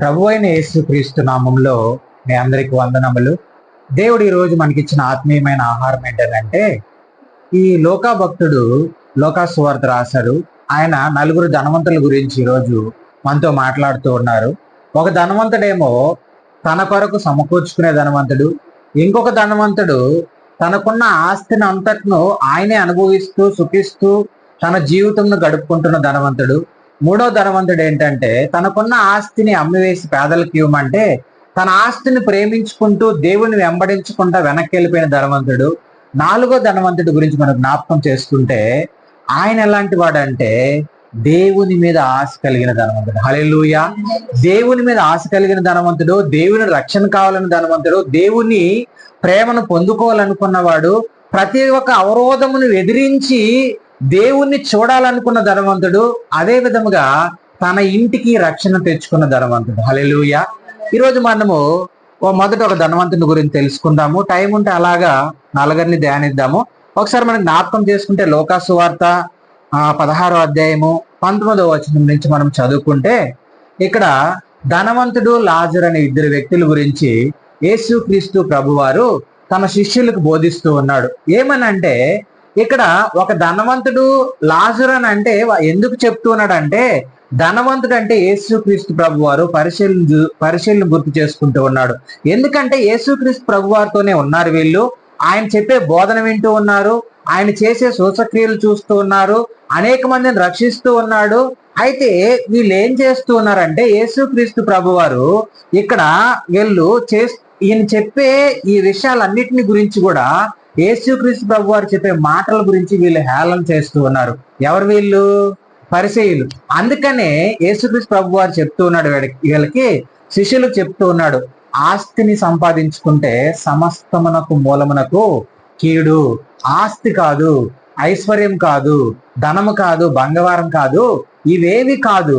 ప్రభు అయిన యేసుక్రీస్తు నామంలో మీ అందరికి వందనములు. దేవుడు ఈరోజు రోజు మనకిచ్చిన ఆత్మీయమైన ఆహారం ఏంటంటే ఈ లోకా భక్తుడు లోకా సువార్త రాశారు. ఆయన నలుగురు ధనవంతుల గురించి ఈరోజు మనతో మాట్లాడుతూ ఉన్నారు. ఒక ధనవంతుడేమో తన కొరకు సమకూర్చుకునే ధనవంతుడు. ఇంకొక ధనవంతుడు తనకున్న ఆస్తిని అంతట్ను ఆయనే అనుభవిస్తూ సుఖిస్తూ తన జీవితంను గడుపుకుంటున్న ధనవంతుడు. మూడో ధనవంతుడు ఏంటంటే తనకున్న ఆస్తిని అమ్మివేసి పేదలకు ఇవ్వమంటే తన ఆస్తిని ప్రేమించుకుంటూ దేవుని వెంబడించుకుంటా వెనక్కి వెళ్ళిపోయిన ధనవంతుడు నాలుగో ధనవంతుడి గురించి మనం జ్ఞాపకం చేసుకుంటే ఆయన ఎలాంటి వాడంటే దేవుని మీద ఆశ కలిగిన ధనవంతుడు. హలెలుయ దేవుని మీద ఆశ కలిగిన ధనవంతుడు దేవుని రక్షణ కావాలని ధనవంతుడు దేవుని ప్రేమను పొందుకోవాలనుకున్నవాడు ప్రతి ఒక్క అవరోధమును ఎదిరించి దేవుణ్ణి చూడాలనుకున్న ధనవంతుడు అదే విధముగా తన ఇంటికి రక్షణ తెచ్చుకున్న ధనవంతుడు. హలెలుయ ఈరోజు మనము ఓ మొదట ఒక ధనవంతుని గురించి తెలుసుకుందాము. టైం ఉంటే అలాగా నలుగురిని ధ్యానిద్దాము. ఒకసారి మనం జ్ఞాపకం చేసుకుంటే లోకాసు వార్త పదహారో అధ్యాయము పంతొమ్మిదవ వచనం నుంచి మనం చదువుకుంటే ఇక్కడ ధనవంతుడు లాజర్ అనే ఇద్దరు వ్యక్తుల గురించి యేసుక్రీస్తు ప్రభువారు తమ శిష్యులకు బోధిస్తూ ఉన్నాడు. ఏమనంటే ఇక్కడ ఒక ధనవంతుడు లాజర్ అని అంటే ఎందుకు చెప్తూ ఉన్నాడంటే ధనవంతుడు అంటే యేసుక్రీస్తు ప్రభు వారు పరిశీలన పరిశీలన గుర్తు చేసుకుంటూ ఉన్నాడు. ఎందుకంటే యేసుక్రీస్తు ప్రభు వారితోనే ఉన్నారు వీళ్ళు. ఆయన చెప్పే బోధన వింటూ ఉన్నారు. ఆయన చేసే సూచక్రియలు చూస్తూ ఉన్నారు. అనేక మందిని రక్షిస్తూ ఉన్నాడు. అయితే వీళ్ళు ఏం చేస్తూ ఉన్నారంటే యేసుక్రీస్తు ప్రభు వారు ఇక్కడ వీళ్ళు చే ఈయన చెప్పే ఈ విషయాలన్నిటిని గురించి కూడా యేసుక్రీస్తు ప్రభు వారు చెప్పే మాటల గురించి వీళ్ళు హేళన చేస్తూ ఉన్నారు. ఎవరు వీళ్ళు? పరిచయులు అందుకనే యేసుక్రీస్తు ప్రభు వారు చెప్తూ ఉన్నాడు వీళ్ళకి వీళ్ళకి చెప్తూ ఉన్నాడు ఆస్తిని సంపాదించుకుంటే సమస్తమునకు మూలమునకు కీడు. ఆస్తి కాదు ఐశ్వర్యం కాదు ధనము కాదు బంగారం కాదు ఇవేవి కాదు.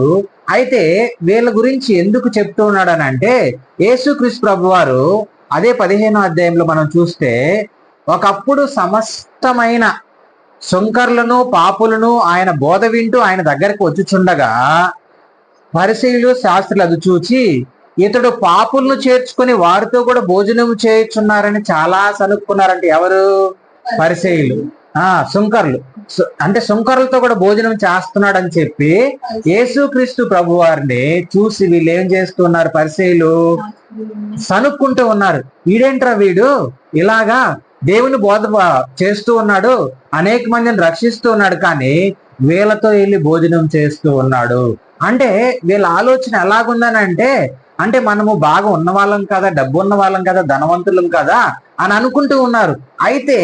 అయితే వీళ్ళ గురించి ఎందుకు చెప్తూ ఉన్నాడని అంటే యేసుక్రీస్తు ప్రభు వారు అదే పదిహేనో అధ్యాయంలో మనం చూస్తే ఒకప్పుడు సమస్తమైన శుంకర్లను పాపులను ఆయన బోధ వింటూ ఆయన దగ్గరకు వచ్చుచుండగా పరిశీలు శాస్త్రులు అది చూచి ఇతడు పాపులను చేర్చుకొని వారితో కూడా భోజనం చేయుచున్నారని చాలా సనుక్కున్నారంటే ఎవరు? పరిశీలు. ఆ శుంకర్లు. అంటే శుంకర్లతో కూడా భోజనం చేస్తున్నాడని చెప్పి యేసుక్రీస్తు ప్రభు వారిని చూసి వీళ్ళు ఏం చేస్తున్నారు పరిశీలు? సనుక్కుంటూ ఉన్నారు. వీడేంట్రా వీడు? ఇలాగా దేవుని బోధ చేస్తూ ఉన్నాడు. అనేక మందిని రక్షిస్తూ ఉన్నాడు కానీ వీళ్ళతో వెళ్ళి భోజనం చేస్తూ ఉన్నాడు. అంటే వీళ్ళ ఆలోచన ఎలాగుందని అంటే అంటే మనము బాగా ఉన్న వాళ్ళం కదా డబ్బు ఉన్న వాళ్ళం కదా ధనవంతులం కదా అని అనుకుంటూ ఉన్నారు. అయితే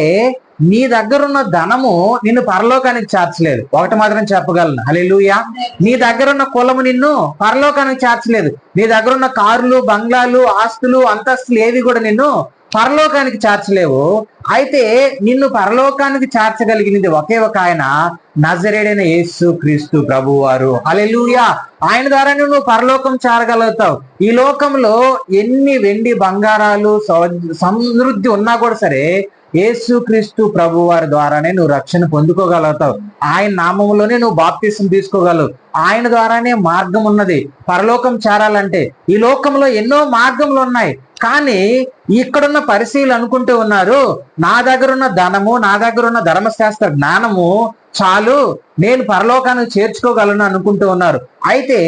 నీ దగ్గరున్న ధనము నిన్ను పరలోకానికి చేర్చలేదు. ఒకటి మాత్రం చెప్పగలను. హల్లెలూయా. నీ దగ్గరున్న కులము నిన్ను పరలోకానికి చేర్చలేదు. నీ దగ్గరున్న కార్లు బంగ్లాలు ఆస్తులు అంతస్తులు ఏవి కూడా నిన్ను పరలోకానికి చేర్చలేవు. అయితే నిన్ను పరలోకానికి చేర్చగలిగినది ఒకే ఒక ఆయన నజరేడైన యేసు క్రీస్తు ప్రభు వారు అలెలుయా ఆయన ద్వారా నువ్వు పరలోకం చేరగలుగుతావు. ఈ లోకంలో ఎన్ని వెండి బంగారాలు సౌ- సమృద్ధి ఉన్నా కూడా సరే యేసుక్రీస్తు ప్రభు వారి ద్వారానే నువ్వు రక్షణ పొందుకోగలుగుతావు. ఆయన నామంలోనే నువ్వు బాప్తీసం తీసుకోగలవు. ఆయన ద్వారానే మార్గం ఉన్నది. పరలోకం చేరాలంటే ఈ లోకంలో ఎన్నో మార్గములు ఉన్నాయి. కానీ ఇక్కడున్న పరిశీలు అనుకుంటూ ఉన్నారు నా దగ్గర ఉన్న ధనము నా దగ్గర ఉన్న ధర్మశాస్త్ర జ్ఞానము చాలు నేను పరలోకాన్ని చేర్చుకోగలను అనుకుంటూ ఉన్నారు. అయితే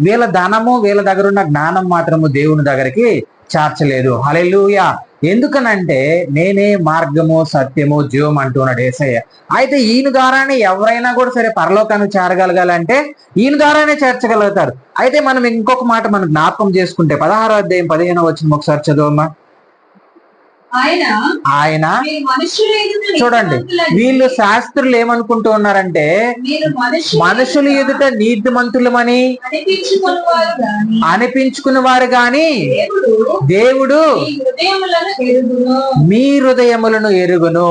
వీళ్ళ ధనము వీళ్ళ దగ్గర ఉన్న జ్ఞానం మాత్రము దేవుని దగ్గరికి చేర్చలేదు. హల్లెలూయా! ఎందుకనంటే నేనే మార్గము సత్యము జీవం అంటున్నాడు ఏసయ్య. అయితే ఈయన ద్వారానే ఎవరైనా కూడా సరే పరలోకానికి చేరగలగాలంటే ఈయన ద్వారానే చేర్చగలుగుతారు. అయితే మనం ఇంకొక మాట మనం జ్ఞాపకం చేసుకుంటే పదహారో అధ్యాయం పదిహేనో వచ్చిన ఒకసారి చదవమ్మా. ఆయన చూడండి వీళ్ళు శాస్త్రులు ఏమనుకుంటూ ఉన్నారంటే మనుషుల ఎదుట నీతిమంతులమని అనిపించుకున్న వారు గాని దేవుడు మీ హృదయములను ఎరుగును.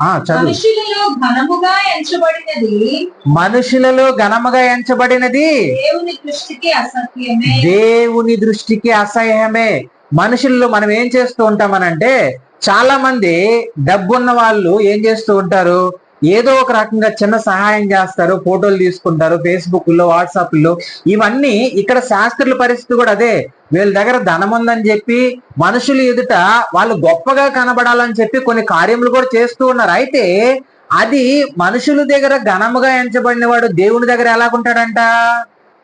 మనుషులలో ఘనముగా ఎంచబడినది మనుషులలో ఘనముగా ఎంచబడినది దేవుని దృష్టికి అసత్యమే దేవుని దృష్టికి అసహ్యమే. మనుషుల్లో మనం ఏం చేస్తూ ఉంటామనంటే చాలా మంది డబ్బున్న వాళ్ళు ఏం చేస్తూ ఉంటారు? ఏదో ఒక రకంగా చిన్న సహాయం చేస్తారు ఫోటోలు తీసుకుంటారు ఫేస్బుక్లో వాట్సాప్లో ఇవన్నీ ఇక్కడ శాస్త్రుల పరిస్థితి కూడా అదే. వీళ్ళ దగ్గర ధనం ఉందని చెప్పి మనుషులు ఎదుట వాళ్ళు గొప్పగా కనబడాలని చెప్పి కొన్ని కార్యములు కూడా చేస్తూ ఉన్నారు. అయితే అది మనుషుల దగ్గర ఘనముగా ఎంచబడిన వాడు దేవుని దగ్గర ఎలాగుంటాడంట?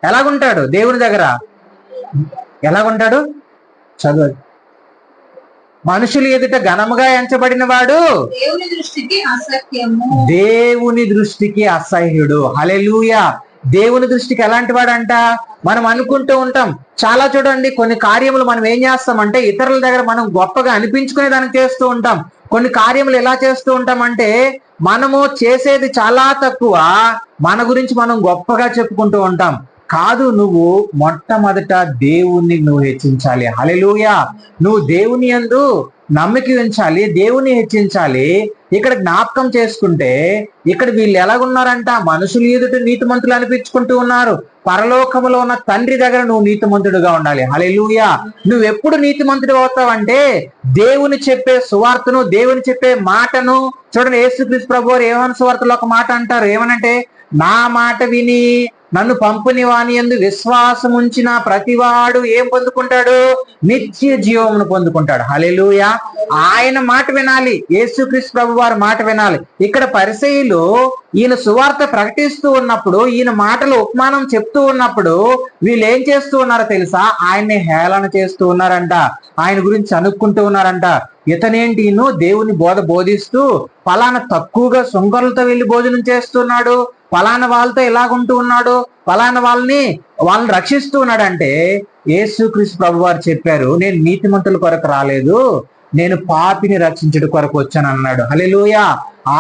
ఎలాగుంటాడు దేవుని దగ్గర? ఎలాగుంటాడు? చదువు. మనుషులు ఎదుట ఘనముగా ఎంచబడిన వాడు దేవుని దృష్టికి అసత్యము దేవుని దృష్టికి అసహ్యుడు. హలెలూయా దేవుని దృష్టికి ఎలాంటి వాడంట? మనం అనుకుంటూ ఉంటాం. చాలా చూడండి కొన్ని కార్యములు మనం ఏం చేస్తామంటే ఇతరుల దగ్గర మనం గొప్పగా అనిపించుకునే దానికి చేస్తూ ఉంటాం. కొన్ని కార్యములు ఎలా చేస్తూ ఉంటామంటే మనము చేసేది చాలా తక్కువ. మన గురించి మనం గొప్పగా చెప్పుకుంటూ ఉంటాం. కాదు నువ్వు మొట్టమొదట దేవుణ్ణి నువ్వు హెచ్చించాలి. హలెలుయా నువ్వు దేవుని యందు నమ్మిక ఉంచాలి దేవుని హెచ్చించాలి. ఇక్కడ జ్ఞాపకం చేసుకుంటే ఇక్కడ వీళ్ళు ఎలాగున్నారంట? మనుషులు ఎదుట నీతిమంతులు అనిపించుకుంటూ ఉన్నారు. పరలోకములో ఉన్న తండ్రి దగ్గర నువ్వు నీతిమంతుడుగా ఉండాలి. హలెలుయా నువ్వు ఎప్పుడు నీతిమంతుడు అవుతావంటే దేవుని చెప్పే సువార్తను దేవుని చెప్పే మాటను చూడండి యేసుక్రీస్తు ప్రభు వారు సువార్తలో ఒక మాట అంటారు? ఏమనంటే నా మాట విని నన్ను పంపుని వాని ఎందు విశ్వాసం ఉంచిన ప్రతివాడు ఏం పొందుకుంటాడు? నిత్య జీవమును పొందుకుంటాడు. హలెలుయ ఆయన మాట వినాలి. యేసుక్రీస్తు ప్రభు వారి మాట వినాలి. ఇక్కడ పరిసయులు ఈయన సువార్త ప్రకటిస్తూ ఉన్నప్పుడు ఈయన మాటలు ఉపమానం చెప్తూ ఉన్నప్పుడు వీళ్ళు ఏం చేస్తూ ఉన్నారో తెలుసా? ఆయన్ని హేళన చేస్తూ ఉన్నారంట. ఆయన గురించి అనుకుంటూ ఉన్నారంట. ఇతనేంటి దేవుని బోధ బోధిస్తూ ఫలానా తక్కువగా సుంకరులతో వెళ్ళి భోజనం చేస్తున్నాడు. ఫలానా వాళ్ళతో ఎలాగుంటూ ఉన్నాడు ఫలానా వాళ్ళని వాళ్ళని రక్షిస్తూ ఉన్నాడంటే యేసుక్రీస్తు ప్రభు వారు చెప్పారు నేను నీతిమంతుల కొరకు రాలేదు నేను పాపిని రక్షించడం కొరకు వచ్చాను అన్నాడు. హల్లెలూయా!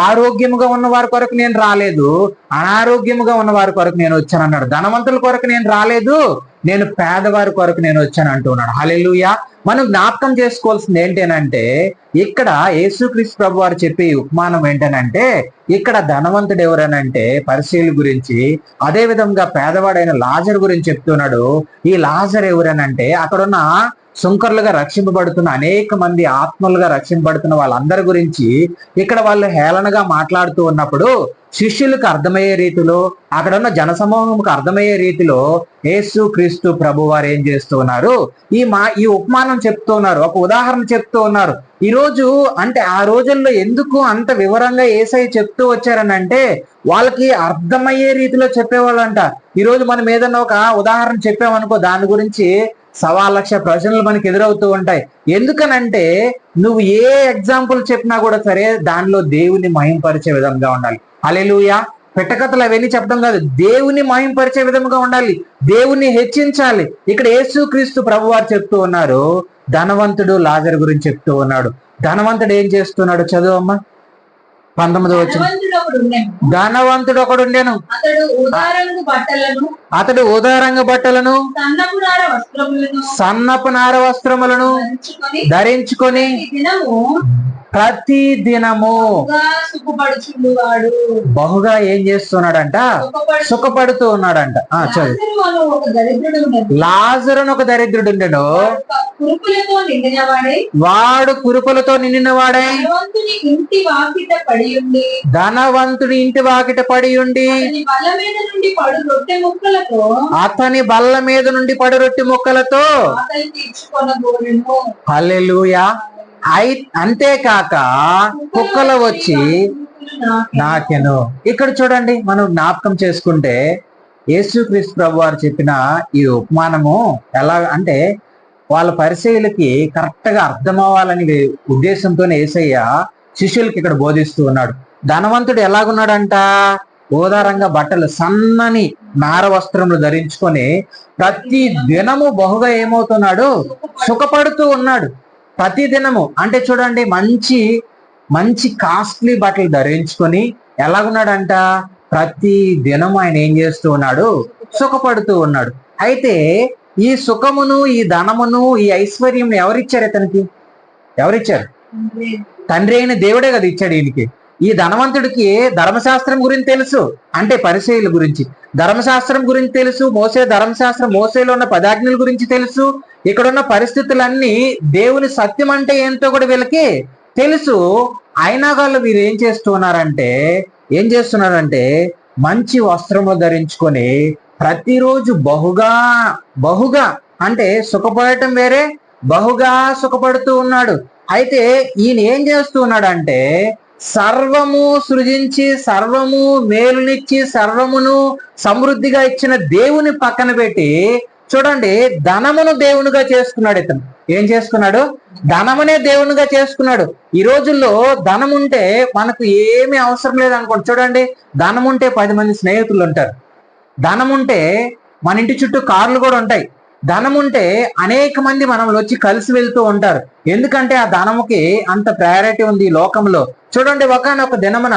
ఆరోగ్యముగా ఉన్న వారి కొరకు నేను రాలేదు అనారోగ్యముగా ఉన్న వారి కొరకు నేను వచ్చాను అన్నాడు. ధనవంతుల కొరకు నేను రాలేదు నేను పేదవారి కొరకు నేను వచ్చాను అంటున్నాడు హల్లెలూయా! మనం జ్ఞాపకం చేసుకోవాల్సింది ఏంటంటే ఇక్కడ యేసుక్రీస్తు ప్రభు వారు చెప్పే ఈ ఉపమానం ఏంటనంటే ఇక్కడ ధనవంతుడు ఎవరనంటే పరిశీలి గురించి అదే విధంగా పేదవాడైన లాజర్ గురించి చెప్తున్నాడు. ఈ లాజర్ ఎవరనంటే అక్కడున్న సుంకర్లుగా రక్షింపబడుతున్న అనేక మంది ఆత్మలుగా రక్షింపబడుతున్న వాళ్ళందరి గురించి ఇక్కడ వాళ్ళు హేళనగా మాట్లాడుతూ ఉన్నప్పుడు శిష్యులకు అర్థమయ్యే రీతిలో అక్కడ ఉన్న జనసమూహంకు అర్థమయ్యే రీతిలో యేసు క్రీస్తు ప్రభు వారు ఏం చేస్తున్నారు ఈ మా ఈ ఉపమానం చెప్తూ ఉన్నారు. ఒక ఉదాహరణ చెప్తూ ఉన్నారు. ఈ రోజు అంటే ఆ రోజుల్లో ఎందుకు అంత వివరంగా ఏసై చెప్తూ వచ్చారని అంటే వాళ్ళకి అర్థమయ్యే రీతిలో చెప్పేవాళ్ళంట. ఈ రోజు మనం ఏదన్నా ఒక ఉదాహరణ చెప్పామనుకో దాని గురించి సవా లక్ష ప్రశ్నలు మనకి ఎదురవుతూ ఉంటాయి. ఎందుకనంటే నువ్వు ఏ ఎగ్జాంపుల్ చెప్పినా కూడా సరే దానిలో దేవుని మహింపరిచే విధంగా ఉండాలి. అలెలుయా పెట్టకథలు అవన్నీ చెప్పడం కాదు. దేవుని మహింపరిచే విధంగా ఉండాలి. దేవుని హెచ్చించాలి. ఇక్కడ యేసుక్రీస్తు ప్రభు వారు చెప్తూ ఉన్నారు. ధనవంతుడు లాజర్ గురించి చెప్తూ ఉన్నాడు. ధనవంతుడు ఏం చేస్తున్నాడు చదువు అమ్మా? పంతొమ్మిది వచ్చిన ధనవంతుడు ఒకడు ఉండెను. అతడు ఉదారంగు బట్టలను సన్నపు నార వస్త్రములను ధరించుకొని ప్రతి దినము బహుగా ఏం చేస్తున్నాడంట? సుఖపడు సుఖపడుతూ ఉన్నాడంట. ఆ చదువు. లాజరు అను ఒక దరిద్రుడు ఉన్నది. లాజరును ఒక దరిద్రుడు నిండినవాడై వాడు కురుపులతో నిండిన వాడై ధనవంతుని ఇంటి వాకిట పడి ఉండి ధనవంతుడి ఇంటి వాకిట పడి ఉండి అతని బల్ల మీద నుండి పడు రొట్టె ముక్కలతో. అతని బల్ల మీద నుండి పడు రొట్టె ముక్కలతో. ఆకలి తీర్చుకొనగోరెను హల్లెలూయా. అయి అంతేకాక కుక్కలు వచ్చి నాకెను. ఇక్కడ చూడండి మనం జ్ఞాపకం చేసుకుంటే యేసుక్రీస్తు ప్రభు వారు చెప్పిన ఈ ఉపమానము ఎలా అంటే వాళ్ళ పరిచయులకి కరెక్ట్గా అర్థం అవ్వాలని ఉద్దేశంతోనే ఏసయ్య శిష్యులకి ఇక్కడ బోధిస్తూ ఉన్నాడు. ధనవంతుడు ఎలాగున్నాడంట? ఓదారంగా బట్టలు సన్నని నార వస్త్రములు ధరించుకొని ప్రతి దినము బహుగా ఏమవుతున్నాడు? సుఖపడుతూ ఉన్నాడు. ప్రతి దినము అంటే చూడండి మంచి మంచి కాస్ట్లీ బట్టలు ధరించుకొని ఎలాగున్నాడంట? ప్రతి దినం ఆయన ఏం చేస్తూ ఉన్నాడు? సుఖపడుతూ ఉన్నాడు. అయితే ఈ సుఖమును ఈ ధనమును ఈ ఐశ్వర్యం ఎవరిచ్చారు ఇతనికి? ఎవరిచ్చారు? తండ్రి అయిన దేవుడే కదా ఇచ్చాడు ఈయనకి. ఈ ధనవంతుడికి ధర్మశాస్త్రం గురించి తెలుసు. అంటే పరిచయుల గురించి. ధర్మశాస్త్రం గురించి తెలుసు మోసే ధర్మశాస్త్రం మోసేలో ఉన్న పదాజ్ఞల గురించి తెలుసు. ఇక్కడ ఉన్న పరిస్థితులన్నీ దేవుని సత్యం అంటే ఏంటో కూడా వీళ్ళకి తెలుసు. అయినా వాళ్ళు వీరు ఏం చేస్తున్నారంటే ఏం చేస్తున్నారంటే మంచి వస్త్రములు ధరించుకొని ప్రతిరోజు బహుగా బహుగా అంటే సుఖపడటం వేరే బహుగా సుఖపడుతూ ఉన్నాడు. అయితే ఈయన ఏం చేస్తూ ఉన్నాడంటే సర్వము సృజించి సర్వము మేలునిచ్చి సర్వమును సమృద్ధిగా ఇచ్చిన దేవుని పక్కన పెట్టి చూడండి ధనమును దేవునిగా చేసుకున్నాడు ఇతను. ఏం చేసుకున్నాడు? ధనమునే దేవునిగా చేసుకున్నాడు. ఈ రోజుల్లో ధనం ఉంటే మనకు ఏమీ అవసరం లేదు అనుకోండి చూడండి ధనం ఉంటే పది మంది స్నేహితులు ఉంటారు. ధనం ఉంటే మన ఇంటి చుట్టూ కార్లు కూడా ఉంటాయి. ధనం ఉంటే అనేక మంది మనల్ని వచ్చి కలిసి వెళ్తూ ఉంటారు. ఎందుకంటే ఆ ధనముకి అంత ప్రయారిటీ ఉంది ఈ లోకంలో. చూడండి ఒకనొక దినమున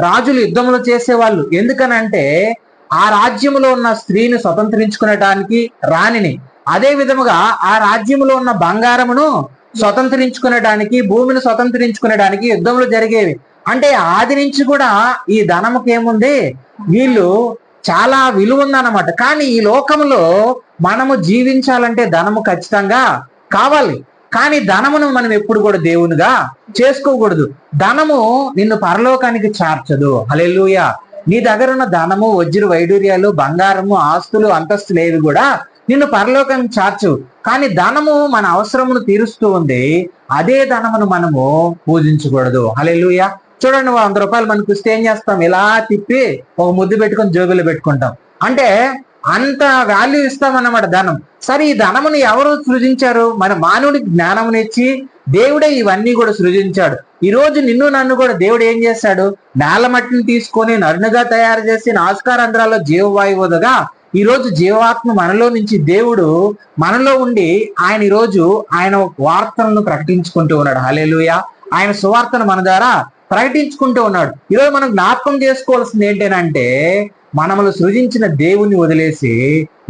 రాజులు యుద్ధములు చేసేవాళ్ళు. ఎందుకనంటే ఆ రాజ్యములో ఉన్న స్త్రీని స్వతంత్రించుకునేటానికి రాణిని. అదే విధముగా ఆ రాజ్యములో ఉన్న బంగారమును స్వతంత్రించుకునేటానికి భూమిని స్వతంత్రించుకునేటానికి యుద్ధములు జరిగేవి. అంటే ఆది నుంచి కూడా ఈ ధనముకి ఏముంది వీళ్ళు చాలా విలువ ఉందన్నమాట కానీ ఈ లోకంలో మనము జీవించాలంటే ధనము ఖచ్చితంగా కావాలి. కానీ ధనమును మనం ఎప్పుడు కూడా దేవునిగా చేసుకోకూడదు. ధనము నిన్ను పరలోకానికి చార్చదు. హల్లెలూయా. నీ దగ్గర ఉన్న ధనము వజ్ర వైడూర్యాలు బంగారము ఆస్తులు అంతస్తులు ఏవి కూడా నిన్ను పరలోకానికి చార్చు. కానీ ధనము మన అవసరమును తీరుస్తూ ఉంది. అదే ధనమును మనము పూజించకూడదు. హల్లెలూయా. చూడండి వంద రూపాయలు మనకు ఇస్తే ఏం చేస్తాం? ఇలా తిప్పి ఒక ముద్దు పెట్టుకొని జోబులు పెట్టుకుంటాం. అంటే అంత వాల్యూ ఇస్తాం అన్నమాట ధనం. సరే ఈ ధనముని ఎవరు సృజించారు? మన మానవుడికి జ్ఞానమునిచ్చి దేవుడే ఇవన్నీ కూడా సృజించాడు. ఈ రోజు నిన్ను నన్ను కూడా దేవుడు ఏం చేస్తాడు? నేల మట్టిని తీసుకొని నరునుగా తయారు చేసి నాస్కారంధ్రాల్లో జీవవాయువుదగా ఈ రోజు జీవాత్మ మనలో నుంచి దేవుడు మనలో ఉండి ఆయన ఈ రోజు ఆయన వార్తలను ప్రకటించుకుంటూ ఉన్నాడు. హల్లెలూయా. ఆయన సువార్తను మన ద్వారా ప్రకటించుకుంటూ ఉన్నాడు. ఈరోజు మనం జ్ఞాపకం చేసుకోవాల్సింది ఏంటంటే మనములు సృజించిన దేవుని వదిలేసి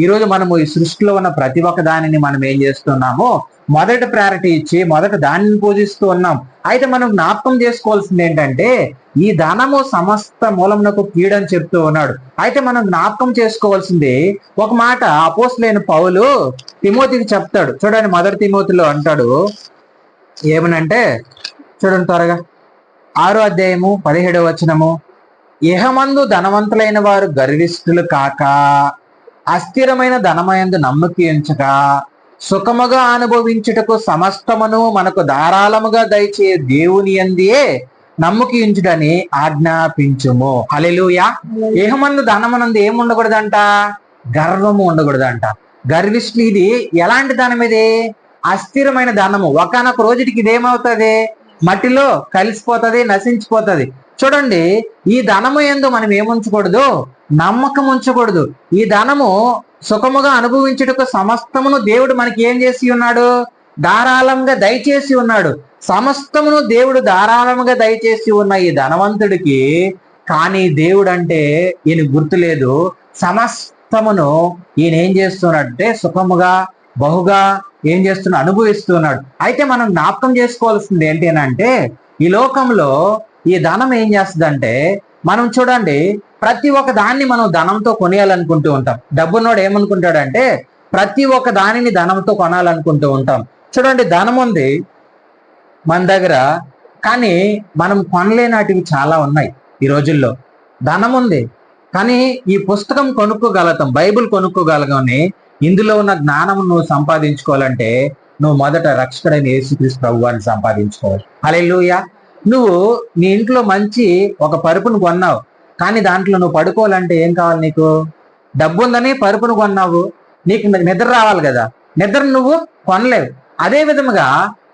ఈరోజు మనము ఈ సృష్టిలో ఉన్న ప్రతి ఒక్క దానిని మనం ఏం చేస్తున్నామో మొదటి ప్రయారిటీ ఇచ్చి మొదట దానిని పూజిస్తూ ఉన్నాం. అయితే మనం జ్ఞాపకం చేసుకోవాల్సింది ఏంటంటే ఈ ధనము సమస్త మూలమునకు కీడని చెప్తూ ఉన్నాడు. అయితే మనం జ్ఞాపకం చేసుకోవాల్సింది ఒక మాట అపోస్లేని పౌలు తిమోతికి చెప్తాడు. చూడండి మొదటి తిమోతిలో అంటాడు. ఏమనంటే చూడండి త్వరగా. ఆరో అధ్యాయము పదిహేడవ వచనము. ఇహమందు ధనవంతులైన వారు గర్విష్ఠులు కాక అస్థిరమైన ధనమయందు నమ్మకి ఎంచక సుఖముగా అనుభవించుటకు సమస్తమును మనకు ధారాళముగా దయచే దేవుని అందియే నమ్ముకి ఉంచుడని ఆజ్ఞాపించుము. హల్లెలూయా. ఏహమందు ధనమనందు ఏముండకూడదంట? గర్వము ఉండకూడదంట. గర్విష్ఠులు ఇది ఎలాంటి ధనం ఇది? అస్థిరమైన ధనము. ఒకనొక రోజుకి ఇదేమవుతుంది? మట్టిలో కలిసిపోతది నశించిపోతది. చూడండి ఈ ధనము ఎందు మనం ఏముంచకూడదు నమ్మకం ఉంచకూడదు. ఈ ధనము సుఖముగా అనుభవించుటకు సమస్తమును దేవుడు మనకి ఏం చేసి ఉన్నాడు? ధారాళంగా దయచేసి ఉన్నాడు. సమస్తమును దేవుడు ధారాళంగా దయచేసి ఉన్న ఈ ధనవంతుడికి కానీ దేవుడు అంటే ఈయన గుర్తులేదు సమస్తమును ఈయన ఏం చేస్తున్నాడంటే సుఖముగా బహుగా ఏం చేస్తున్నా అనుభవిస్తున్నాడు. అయితే మనం జ్ఞాపకం చేసుకోవాల్సింది ఏంటి అని అంటే ఈ లోకంలో ఈ ధనం ఏం చేస్తుందంటే మనం చూడండి ప్రతి ఒక్క దాన్ని మనం ధనంతో కొనేయాలనుకుంటూ ఉంటాం. డబ్బున్నోడు ఏమనుకుంటాడంటే ప్రతి ఒక్క దానిని ధనంతో కొనాలనుకుంటూ ఉంటాం. చూడండి ధనం ఉంది మన దగ్గర కానీ మనం కొనలేనాటివి చాలా ఉన్నాయి ఈ రోజుల్లో. ధనం ఉంది కానీ ఈ పుస్తకం కొనుక్కోగలుగుతాం బైబిల్ కొనుక్కోగలగానే ఇందులో ఉన్న జ్ఞానం నువ్వు సంపాదించుకోవాలంటే నువ్వు మొదట రక్షకుడైన యేసుక్రీస్తు ప్రభువాన్ని సంపాదించుకోవాలి. అలెలుయా నువ్వు నీ ఇంట్లో మంచి ఒక పరుపును కొన్నావు కానీ దాంట్లో నువ్వు పడుకోవాలంటే ఏం కావాలి నీకు? డబ్బు ఉందని పరుపును కొన్నావు నీకు నిద్ర రావాలి కదా. నిద్ర నువ్వు కొనలేవు. అదే విధముగా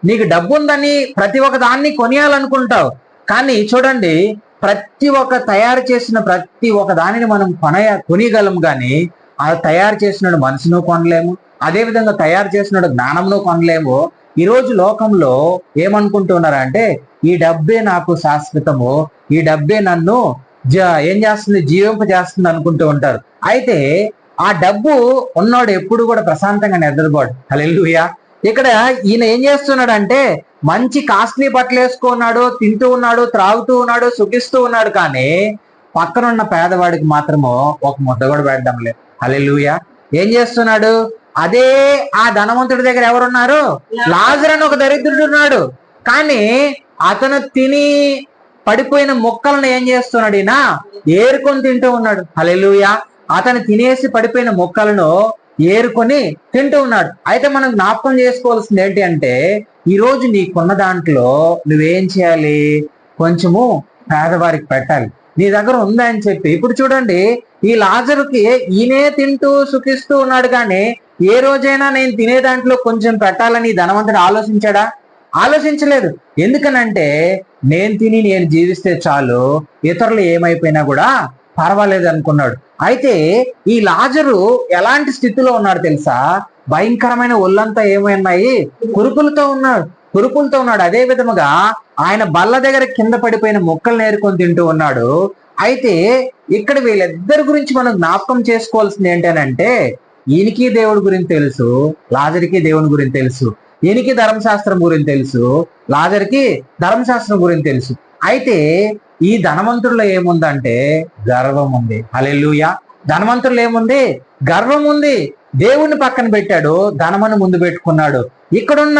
నీకు డబ్బు ఉందని ప్రతి ఒక్క దాన్ని కొనియాలనుకుంటావు కానీ చూడండి ప్రతి ఒక్క తయారు చేసిన ప్రతి ఒక్క దానిని మనం కొనయ కొనియగలం కానీ ఆ తయారు చేసిన మనసును కొనలేము అదే విధంగా తయారు చేసిన జ్ఞానంను కొనలేము. ఈ రోజు లోకంలో ఏమనుకుంటున్నారంటే ఈ డబ్బే నాకు శాశ్వతము. ఈ డబ్బే నన్ను జ- ఏం చేస్తుంది? జీవింప చేస్తుంది అనుకుంటూ ఉంటారు. అయితే ఆ డబ్బు ఉన్నోడు ఎప్పుడు కూడా ప్రశాంతంగా నిద్రపోడు. హల్లెలూయా. ఇక్కడ ఈయన ఏం చేస్తున్నాడు అంటే మంచి కాస్ట్లీ బట్టలు వేసుకున్నాడు తింటూ ఉన్నాడు త్రాగుతూ ఉన్నాడు సుఖిస్తూ ఉన్నాడు కానీ పక్కనున్న పేదవాడికి మాత్రము ఒక ముద్ద కూడా పెట్టడం లేదు. హల్లెలూయా. ఏం చేస్తున్నాడు? అదే ఆ ధనవంతుడి దగ్గర ఎవరున్నారు? లాజర్ అని ఒక దరిద్రుడు ఉన్నాడు. కానీ అతను తిని పడిపోయిన మొక్కలను ఏం చేస్తున్నాడు ఈయన? ఏరుకొని తింటూ ఉన్నాడు. హలెలుయ అతను తినేసి పడిపోయిన మొక్కలను ఏరుకొని తింటూ ఉన్నాడు. అయితే మనం జ్ఞాపకం చేసుకోవాల్సింది ఏంటి అంటే ఈరోజు నీకున్న దాంట్లో నువ్వేం చేయాలి? కొంచెము పేదవారికి పెట్టాలి. నీ దగ్గర ఉందని చెప్పి. ఇప్పుడు చూడండి ఈ లాజరుకి ఈయనే తింటూ సుఖిస్తూ ఉన్నాడు కానీ ఏ రోజైనా నేను తినే దాంట్లో కొంచెం పెట్టాలని ధనవంతుడు ఆలోచించాడా? ఆలోచించలేదు. ఎందుకనంటే నేను తిని నేను జీవిస్తే చాలు ఇతరులు ఏమైపోయినా కూడా పర్వాలేదు అనుకున్నాడు. అయితే ఈ లాజరు ఎలాంటి స్థితిలో ఉన్నాడు తెలుసా? భయంకరమైన ఒళ్ళంతా ఏమైనాయి? కురుపులతో ఉన్నాడు. కురుపులతో ఉన్నాడు. అదే విధముగా ఆయన బల్ల దగ్గర కింద పడిపోయిన మొక్కలు నేర్కొని తింటూ ఉన్నాడు. అయితే ఇక్కడ వీళ్ళిద్దరి గురించి మనం జ్ఞాపకం చేసుకోవాల్సింది ఏంటనంటే ఈయనకి దేవుడి గురించి తెలుసు లాజరికి దేవుని గురించి తెలుసు. ఈయనకి ధర్మశాస్త్రం గురించి తెలుసు లాజర్కి ధర్మశాస్త్రం గురించి తెలుసు. అయితే ఈ ధనవంతుల్లో ఏముందంటే గర్వం ఉంది. హల్లెలూయా. ధనవంతుల్లో ఏముంది? గర్వం ఉంది. దేవుణ్ణి పక్కన పెట్టాడు ధనమని ముందు పెట్టుకున్నాడు. ఇక్కడున్న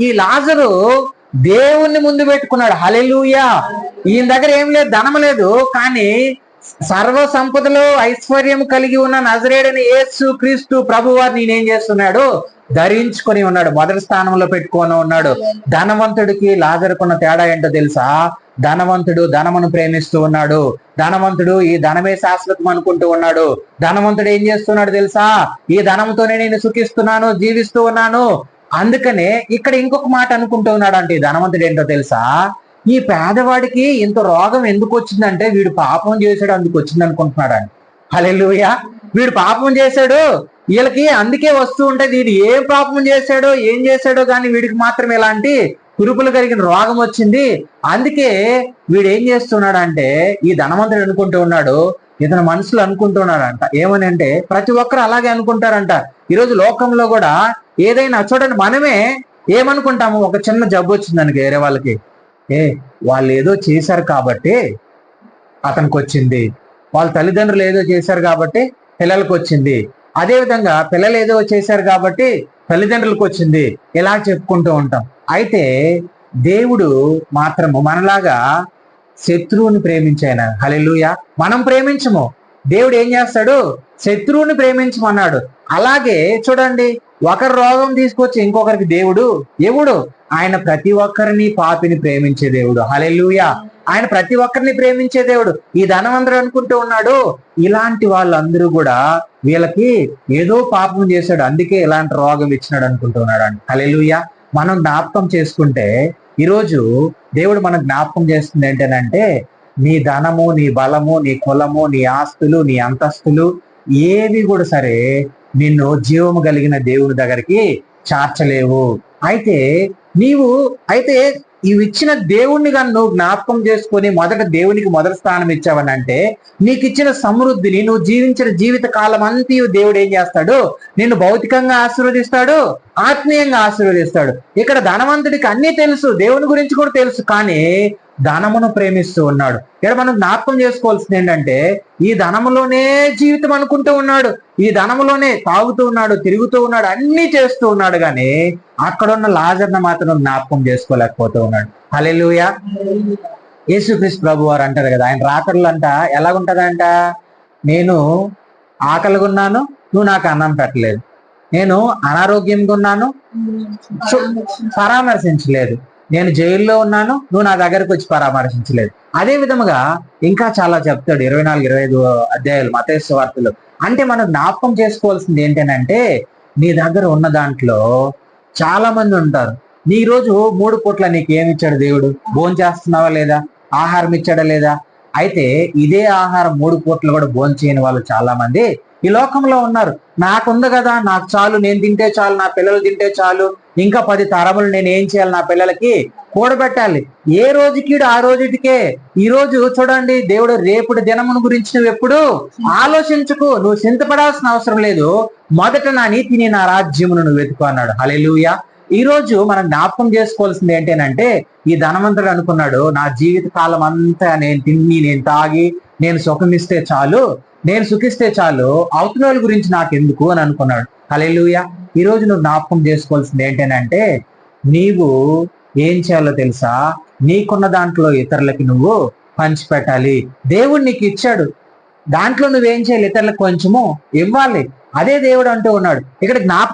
ఈ లాజరు దేవుణ్ణి ముందు పెట్టుకున్నాడు. హలెలుయా ఈయన దగ్గర ఏం లేదు ధనం లేదు. కానీ సర్వ సంపదలో ఐశ్వర్యం కలిగి ఉన్న నజరేడని యేసు క్రీస్తు ప్రభువారు నేనేం చేస్తున్నాడు? ధరించుకొని ఉన్నాడు. మొదటి స్థానంలో పెట్టుకొని ఉన్నాడు. ధనవంతుడికి లాజరుకున్న తేడా ఏంటో తెలుసా? ధనవంతుడు ధనమును ప్రేమిస్తూ ఉన్నాడు. ధనవంతుడు ఈ ధనమే శాశ్వతం అనుకుంటూ ఉన్నాడు. ధనవంతుడు ఏం చేస్తున్నాడు తెలుసా? ఈ ధనంతోనే నేను సుఖిస్తున్నాను జీవిస్తూ ఉన్నాను. అందుకనే ఇక్కడ ఇంకొక మాట అనుకుంటూ ఉన్నాడు అంటే ఈ ధనవంతుడు ఏంటో తెలుసా? ఈ పేదవాడికి ఇంత రోగం ఎందుకు వచ్చిందంటే వీడు పాపం చేశాడు అందుకు వచ్చింది అనుకుంటున్నాడు అని వీడు పాపం చేశాడు. వీళ్ళకి అందుకే వస్తూ ఉంటే వీడు ఏం పాపం చేశాడో ఏం చేశాడో కానీ వీడికి మాత్రం ఇలాంటి కురుపులు కలిగిన రోగం వచ్చింది. అందుకే వీడు ఏం చేస్తున్నాడు అంటే ఈ ధనవంతుడు అనుకుంటూ ఉన్నాడు. ఇతని మనసులు అనుకుంటున్నాడంట ఏమని అంటే ప్రతి ఒక్కరు అలాగే అనుకుంటారంట. ఈరోజు లోకంలో కూడా ఏదైనా చూడండి మనమే ఏమనుకుంటాము? ఒక చిన్న జబ్బు వచ్చింది దానికి వేరే వాళ్ళకి. ఏ వాళ్ళు ఏదో చేశారు కాబట్టి అతనికి వచ్చింది వాళ్ళ తల్లిదండ్రులు ఏదో చేశారు కాబట్టి పిల్లలకు వచ్చింది అదేవిధంగా పిల్లలు ఏదో చేశారు కాబట్టి తల్లిదండ్రులకు వచ్చింది ఇలా చెప్పుకుంటూ ఉంటాం. అయితే దేవుడు మాత్రము మనలాగా శత్రువుని ప్రేమించాయన. హలెలుయ మనం ప్రేమించము. దేవుడు ఏం చేస్తాడు? శత్రువుని ప్రేమించమన్నాడు. అలాగే చూడండి ఒకరి రోగం తీసుకొచ్చి ఇంకొకరికి దేవుడు ఎవడు? ఆయన ప్రతి ఒక్కరిని పాపిని ప్రేమించే దేవుడు. హలెలుయా ఆయన ప్రతి ఒక్కరిని ప్రేమించే దేవుడు. ఈ ధనవంతుడు అనుకుంటూ ఉన్నాడు. ఇలాంటి వాళ్ళందరూ కూడా వీళ్ళకి ఏదో పాపం చేశాడు. అందుకే ఇలాంటి రోగం ఇచ్చినాడు అనుకుంటున్నాడు అండి హలెలుయా మనం జ్ఞాపకం చేసుకుంటే ఈరోజు దేవుడు మనకు జ్ఞాపకం చేస్తుంది ఏంటంటే నీ ధనము నీ బలము నీ కులము నీ ఆస్తులు నీ అంతస్తులు ఏవి కూడా సరే నిన్ను జీవము కలిగిన దేవుని దగ్గరికి చార్చలేవు. అయితే నీవు అయితే ఇవి ఇచ్చిన దేవుణ్ణి కానీ జ్ఞాపకం చేసుకొని మొదట దేవునికి మొదటి స్థానం ఇచ్చావనంటే నీకు ఇచ్చిన సమృద్ధిని నువ్వు జీవించిన జీవిత కాలం అంతా దేవుడు ఏం చేస్తాడు? నిన్ను భౌతికంగా ఆశీర్వదిస్తాడు ఆత్మీయంగా ఆశీర్వదిస్తాడు. ఇక్కడ ధనవంతుడికి అన్ని తెలుసు దేవుని గురించి కూడా తెలుసు. కానీ ధనమును ప్రేమిస్తూ ఉన్నాడు. ఇక్కడ మనం జ్ఞాపకం చేసుకోవాల్సింది ఏంటంటే ఈ ధనములోనే జీవితం అనుకుంటూ ఉన్నాడు. ఈ ధనములోనే తాగుతూ ఉన్నాడు తిరుగుతూ ఉన్నాడు అన్ని చేస్తూ ఉన్నాడు కానీ అక్కడున్న లాజర్ను మాత్రం జ్ఞాపకం చేసుకోలేకపోతూ ఉన్నాడు. హలెలుయ యేసుక్రీస్తు ప్రభు వారు అంటారు కదా ఆయన రాకడలు అంట ఎలాగుంటదంట? నేను ఆకలిగా ఉన్నాను నువ్వు నాకు అన్నం పెట్టలేదు. నేను అనారోగ్యంగా ఉన్నాను పరామర్శించలేదు. నేను జైల్లో ఉన్నాను నువ్వు నా దగ్గరకు వచ్చి పరామర్శించలేదు. అదే విధముగా ఇంకా చాలా చెప్తాడు ఇరవై నాలుగు ఇరవై ఐదు అధ్యాయులు మతేశ్వ వార్తలు. అంటే మనం జ్ఞాపకం చేసుకోవాల్సింది ఏంటంటే నీ దగ్గర ఉన్న దాంట్లో చాలా మంది ఉంటారు. నీ రోజు మూడు పూట్ల నీకు ఏమి ఇచ్చాడు దేవుడు? భోజనం చేస్తున్నావా లేదా? ఆహారం ఇచ్చాడా లేదా? అయితే ఇదే ఆహారం మూడు పూట్ల కూడా భోజనం చేయని వాళ్ళు చాలా మంది ఈ లోకంలో ఉన్నారు. నాకుంది కదా నాకు చాలు నేను తింటే చాలు నా పిల్లలు తింటే చాలు ఇంకా పది తరములు నేను ఏం చేయాలి నా పిల్లలకి? కూడబెట్టాలి. ఏ రోజుకి ఆ రోజుటికే ఈ రోజు చూడండి దేవుడు రేపుడు దినమును గురించి నువ్వు ఎప్పుడు ఆలోచించుకు. నువ్వు చింతపడాల్సిన అవసరం లేదు. మొదట నా నీతిని నా రాజ్యమును నువ్వు వెతుకు అన్నాడు. హలెలుయా ఈ రోజు మనం జ్ఞాపకం చేసుకోవాల్సింది ఏంటంటే ఈ ధనవంతుడు అనుకున్నాడు నా జీవిత కాలం అంతా నేను తిని నేను తాగి నేను సుఖమిస్తే చాలు. నేను సుఖిస్తే చాలు అవతల వాళ్ళ గురించి నాకు ఎందుకు అని అనుకున్నాడు. హలెలుయ ఈ రోజు నువ్వు జ్ఞాపకం చేసుకోవాల్సింది ఏంటంటే నీవు ఏం చేయాలో తెలుసా? నీకున్న దాంట్లో ఇతరులకి నువ్వు పంచిపెట్టాలి. దేవుడు నీకు ఇచ్చాడు. దాంట్లో నువ్వేం చేయాలి? ఇతరులకు కొంచెము ఇవ్వాలి. అదే దేవుడు అంటూ ఉన్నాడు. ఇక్కడ జ్ఞాపకం